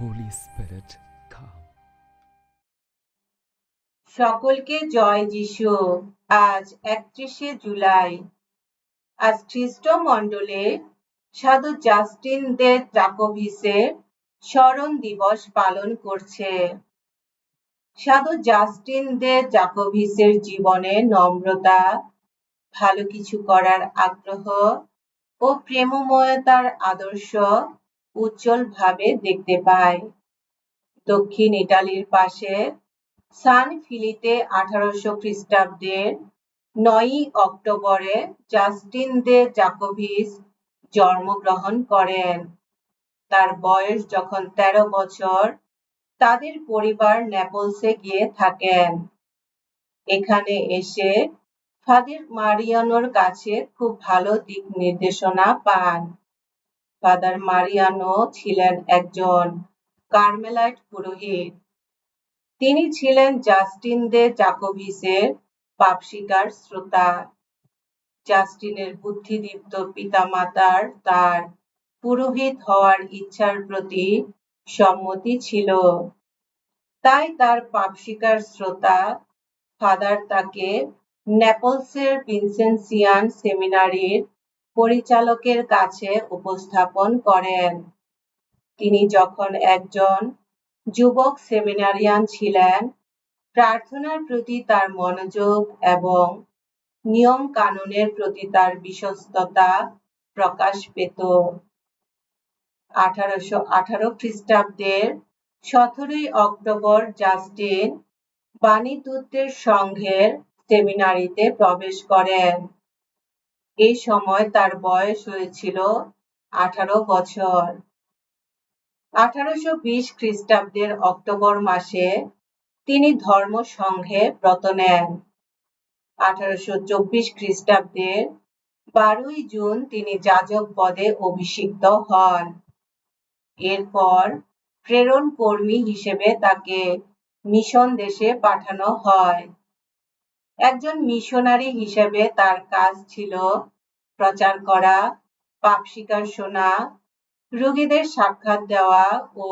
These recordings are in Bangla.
Holy Spirit, come. সকলকে জয় যিশু। আজ একত্রিশে জুলাই। আজ খ্রিস্ট মণ্ডলে সাধু জাস্টিন দে জাকোভিসের স্মরণ দিবস পালন করছে। সাধু জাস্টিন দে জাকোভিসের জীবনে নম্রতা ভালো কিছু করার আগ্রহ ও প্রেমময়তার আদর্শ উজ্জ্বলভাবে দেখতে পায়। দক্ষিণ ইটালির পাশে সান ফিলিতে আঠারোশো খ্রিস্টাব্দের নয়ই অক্টোবরে জাস্টিন দে জাকোভিস জন্মগ্রহণ করেন। তার বয়স যখন তেরো বছর, তাদের পরিবার নেপলসে গিয়ে থাকেন। এখানে এসে ফাদির মারিয়ানোর কাছে খুব ভালো দিক নির্দেশনা পান। ফাদার মারিয়ানো ছিলেন একজন কার্মেলাইট পুরোহিত। তিনি ছিলেন জাস্টিন দে জাকোভিসের পাপশিকার শ্রোতা। জাস্টিনের বুদ্ধিদীপ্ত পিতামাতার তার পুরোহিত হওয়ার ইচ্ছার প্রতি সম্মতি ছিল। তাই তার পাপশিকার শ্রোতা ফাদার তাকে নেপলসের ভিনসেন্সিয়ান সেমিনারির পরিচালকের কাছে উপস্থাপন করেন। তিনি যখন একজন যুবক সেমিনারিয়ান ছিলেন, প্রার্থনার প্রতি তার মনোযোগ এবং নিয়ম কানুনের প্রতি তার বিশ্বস্ততা প্রকাশ পেত। আঠারোশো আঠারো খ্রিস্টাব্দের সতেরোই অক্টোবর জাস্টিন বাণীদূতের সংঘের সেমিনারিতে প্রবেশ করেন। এই সময় তার বয়স হয়েছিল আঠারো বছর। আঠারোশো বিশ খ্রিস্টাব্দের অক্টোবর মাসে তিনি ধর্ম সংঘে ব্রত নেন। আঠারোশো চব্বিশ খ্রিস্টাব্দের বারোই জুন তিনি যাজক পদে অভিষিক্ত হন। এরপর প্রেরণ কর্মী হিসেবে তাকে মিশন দেশে পাঠানো হয়। একজন মিশনারি হিসেবে তার কাজ ছিল প্রচার করা, পাপ শিকার শোনা, রোগীদের সাক্ষাৎ দেওয়া ও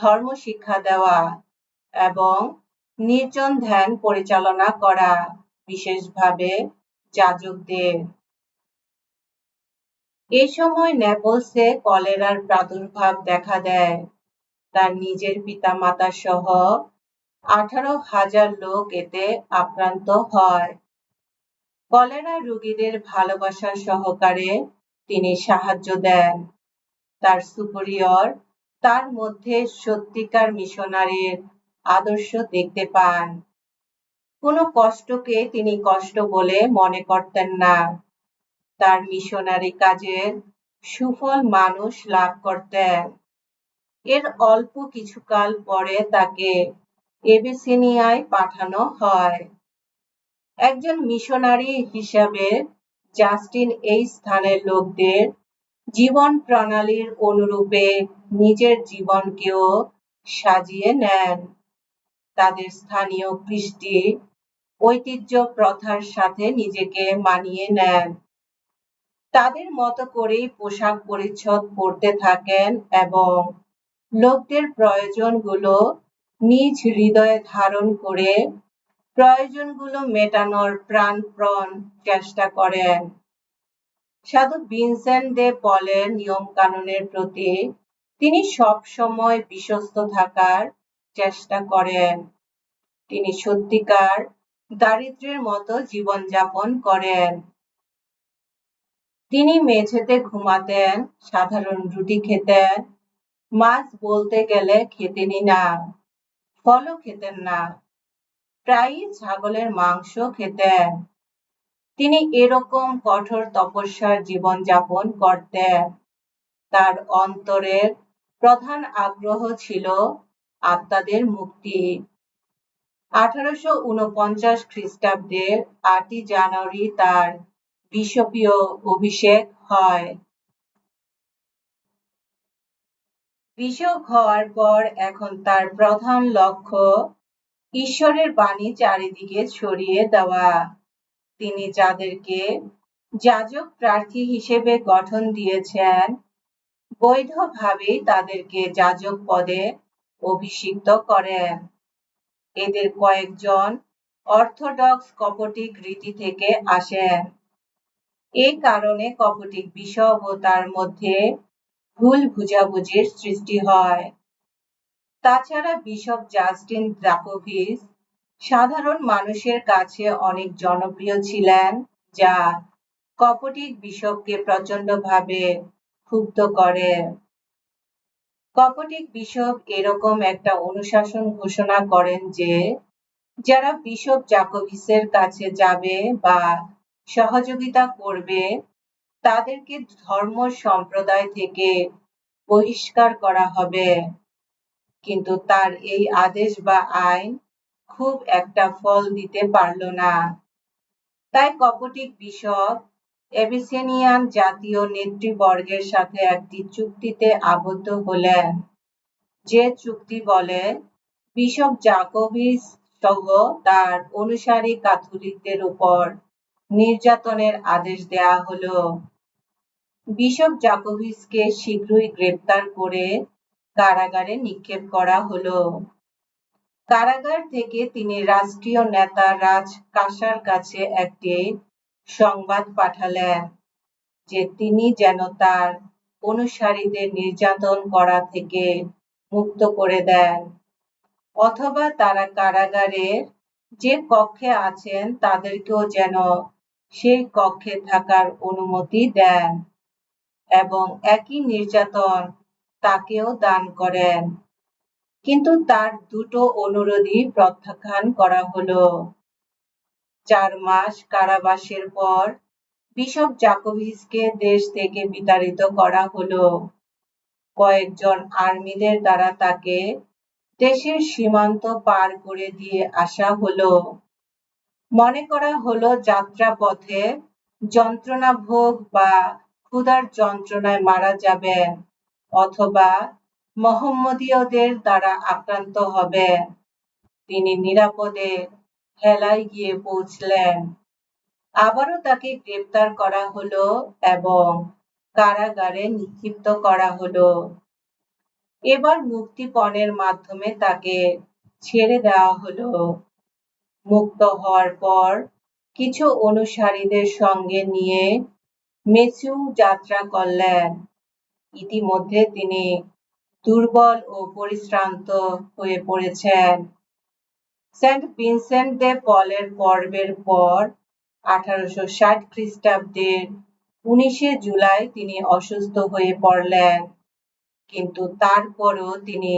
ধর্ম শিক্ষা দেওয়া এবং নির্জন ধ্যান পরিচালনা করা, বিশেষভাবে যাজকদের। এই সময় নেপলসে কলেরার প্রাদুর্ভাব দেখা দেয়। তার নিজের পিতামাতা সহ আঠারো হাজার লোক এতে আক্রান্ত হয়। কলেরা রোগীদের ভালোবাসার সহকারে তিনি সাহায্য দেন। তার সুপরিয়র তার মধ্যে সত্যিকার মিশনারির আদর্শ দেখতে পান। কোনো কষ্টকে তিনি কষ্ট বলে মনে করতেন না। তার মিশনারি কাজের সুফল মানুষ লাভ করতেন। এর অল্প কিছুকাল পরে তাকে এবেসিনিয়ায় পাঠানো হয়। একজন মিশনারি হিসাবে জাস্টিন এই স্থানের লোকদের জীবন প্রণালীর অনুরূপে নিজের জীবনকেও সাজিয়ে নেন। তাদের স্থানীয় কৃষ্টি ঐতিহ্য প্রথার সাথে নিজেকে মানিয়ে নেন। তাদের মতো করেই পোশাক পরিচ্ছদ পরতে থাকেন এবং লোকদের প্রয়োজনগুলো নিজ হৃদয়ে ধারণ করে প্রয়োজনগুলো মেটানোর প্রাণপ্রণ চেষ্টা করেন। সাধু ভিনসেন্ট দে পলের নিয়ম কানুনের প্রতি তিনি সব সময় বিশ্বস্ত থাকার চেষ্টা করেন। তিনি সত্যিকার দারিদ্রের মতো জীবনযাপন করেন। তিনি মেঝেতে ঘুমাতেন, সাধারণ রুটি খেতেন, মাছ বলতে গেলে খেতেনই না। ফলও খেতেন না। প্রায়ই ছাগলের মাংস খেতেন। তিনি এরকম কঠোর তপস্যার জীবনযাপন করতেন। তার অন্তরের প্রধান আগ্রহ ছিল আত্মাদের মুক্তি। আঠারোশো উনপঞ্চাশ খ্রিস্টাব্দের আটই জানুয়ারি তার বিশপীয় অভিষেক হয়। বিশপ হওয়ার পর এখন তার প্রধান লক্ষ্য ঈশ্বরের বাণী চারিদিকে ছড়িয়ে দেওয়া। তিনি যাদেরকে যাজক প্রার্থী হিসেবে গঠন দিয়েছেন বৈধভাবেই তাদেরকে যাজক পদে অভিষিক্ত করেন। এদের কয়েকজন অর্থোডক্স কপটিক রীতি থেকে আসেন। এই কারণে কপটিক বিশপ ও তার মধ্যে ভুল বুঝাবুঝির সৃষ্টি হয়। তাছাড়া বিশপ জাস্টিন দ্রাকোভিস সাধারণ মানুষের কাছে অনেক জনপ্রিয় ছিলেন, যা কপটিক বিশপকে প্রচন্ডভাবে ক্ষুব্ধ করে। কপটিক বিশপ এরকম একটা অনুশাসন ঘোষণা করেন যে, যারা বিশপ জাকোভিসের কাছে যাবে বা সহযোগিতা করবে তাদেরকে ধর্ম সম্প্রদায় থেকে বহিষ্কার করা হবে। কিন্তু তার এই আদেশ বা আইন খুব একটা ফল দিতে পারল না। তাই কপটিক বিশপ এবিসেনিয়ান জাতীয় নেতৃবর্গের সাথে একটি চুক্তিতে আবদ্ধ হলেন। যে চুক্তি বলে বিশপ জাকোভিস সহ তার অনুসারী ক্যাথলিকদের উপর নির্যাতনের আদেশ দেয়া হলো। বিশপ জাকোভিসকে শীঘ্রই গ্রেপ্তার করে কারাগারে নিক্ষেপ করা হলো। কারাগার থেকে তিনি রাষ্ট্রীয় নেতা রাজ কাসার কাছে একটি সংবাদ পাঠালেন যে তিনি যেন তার অনুসারীদের নির্যাতন করা থেকে মুক্ত করে দেন। অথবা তারা কারাগারের যে কক্ষে আছেন তাদেরকেও যেন সেই কক্ষে থাকার অনুমতি দেন। এবং একই নির্যাতন তাকেও দান করেন। কিন্তু তার দুটো অনুরোধই প্রত্যাখ্যান করা হলো। চার মাস কারাবাসের পর বিশপ জাকোভিসকে দেশ থেকে বিতাড়িত করা হলো। কয়েকজন আর্মিদের দ্বারা তাকে দেশের সীমান্ত পার করে দিয়ে আসা হলো। মনে করা হলো যাত্রা পথে যন্ত্রণা ভোগ বা ক্ষুধার যন্ত্রণায় মারা যাবেন অথবা মোহাম্মদীয়দের দ্বারা আক্রান্ত হবেন। তিনি নিরাপদে হেলায় গিয়ে পৌঁছলেন। আবারও তাকে গ্রেপ্তার করা হলো এবং কারাগারে নিক্ষিপ্ত করা হলো। এবার মুক্তিপণের মাধ্যমে তাকে ছেড়ে দেওয়া হলো। মুক্ত হওয়ার পর কিছু অনুসারীদের সঙ্গে নিয়ে মেসিউ যাত্রা করলেন। ইতিমধ্যে তিনি দুর্বল ও পরিশ্রান্ত হয়ে পড়েছেন। সেন্ট ভিনসেন্ট দে পলের পর্বের পর আঠারোশো ষাট খ্রিস্টাব্দের উনিশে জুলাই তিনি অসুস্থ হয়ে পড়লেন। কিন্তু তারপরও তিনি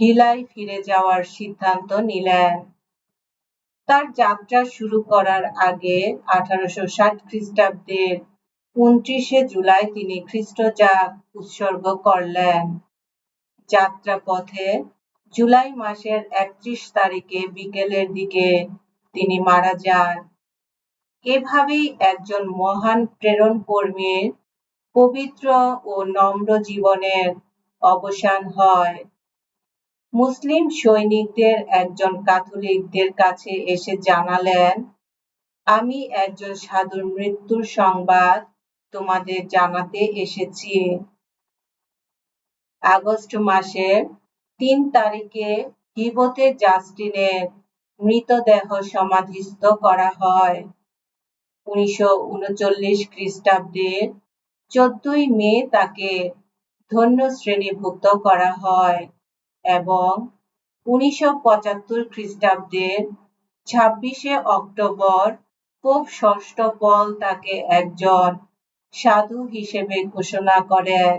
হিলায় ফিরে যাওয়ার সিদ্ধান্ত নিলেন। তার যাত্রা শুরু করার আগে আঠারোশো ষাট খ্রিস্টাব্দের উনত্রিশে জুলাই তিনি খ্রিস্টজাগ উৎসর্গ করলেন। যাত্রা পথে জুলাই মাসের একত্রিশ তারিখে বিকেলের দিকে তিনি মারা যান। এভাবেই একজন মহান প্রেরণ কর্মীর পবিত্র ও নম্র জীবনের অবসান হয়। মুসলিম সৈনিকদের একজন ক্যাথলিকদের কাছে এসে জানালেন, আমি একজন সাধুর মৃত্যুর সংবাদ তোমাদের জানাতে এসেছি। আগস্ট মাসের তিন তারিখে হিবতে জাস্টিনের মৃতদেহ সমাধিস্থ করা হয়। উনিশশো উনচল্লিশ খ্রিস্টাব্দের চোদ্দই মে তাকে ধন্য শ্রেণীভুক্ত করা হয় এবং উনিশশো পঁচাত্তর খ্রিস্টাব্দের ছাব্বিশে অক্টোবর পোপ ষষ্ঠ পল তাকে একজন সাধু হিসেবে ঘোষণা করেন।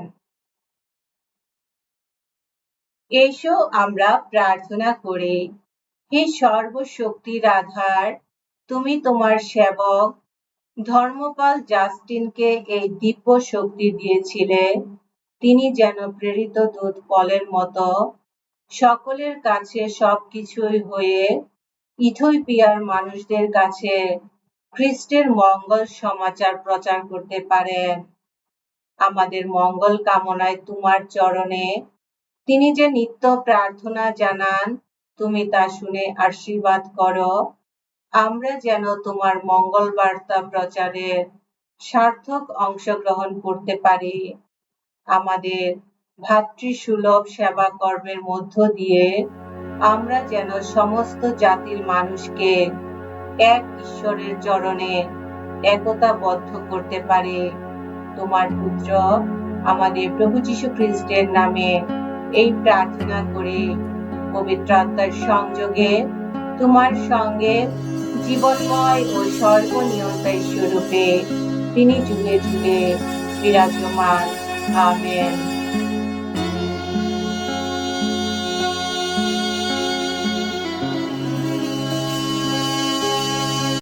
এসো আমরা প্রার্থনা করি, হে সর্বশক্তির আধার তুমি তোমার সেবক, ধর্মপাল জাস্টিনকে এই দিব্য শক্তি দিয়েছিলে, তিনি যেন প্রেরিত দুধ পলের মতো, সকলের কাছে সবকিছুই হয়ে ইথোপিয়ার মানুষদের কাছে খ্রিস্টের মঙ্গল সমাচার প্রচার করতে পারেন। আমাদের মঙ্গল কামনায় তোমার চরণে তিনি যে নিত্য প্রার্থনা জানান, তুমি তা শুনে আশীর্বাদ করো। আমরা যেন তোমার মঙ্গল বার্তা প্রচারের সার্থক অংশগ্রহণ করতে পারি। আমাদের ভাতৃসুলভ সেবা কর্মের মধ্য দিয়ে আমরা যেন সমস্ত জাতির মানুষকে এক ঈশ্বরের চরণে একতাবদ্ধ করতে পারে। তোমার পুত্র আমাদের প্রভু যীশু খ্রিস্টের নামে এই প্রার্থনা করে, পবিত্র আত্মার সংযোগে তোমার সঙ্গে জীবনময় ও সর্বনিয়ন্তা স্বরূপে, তিনি যুগে যুগে বিরাজমান। আমেন।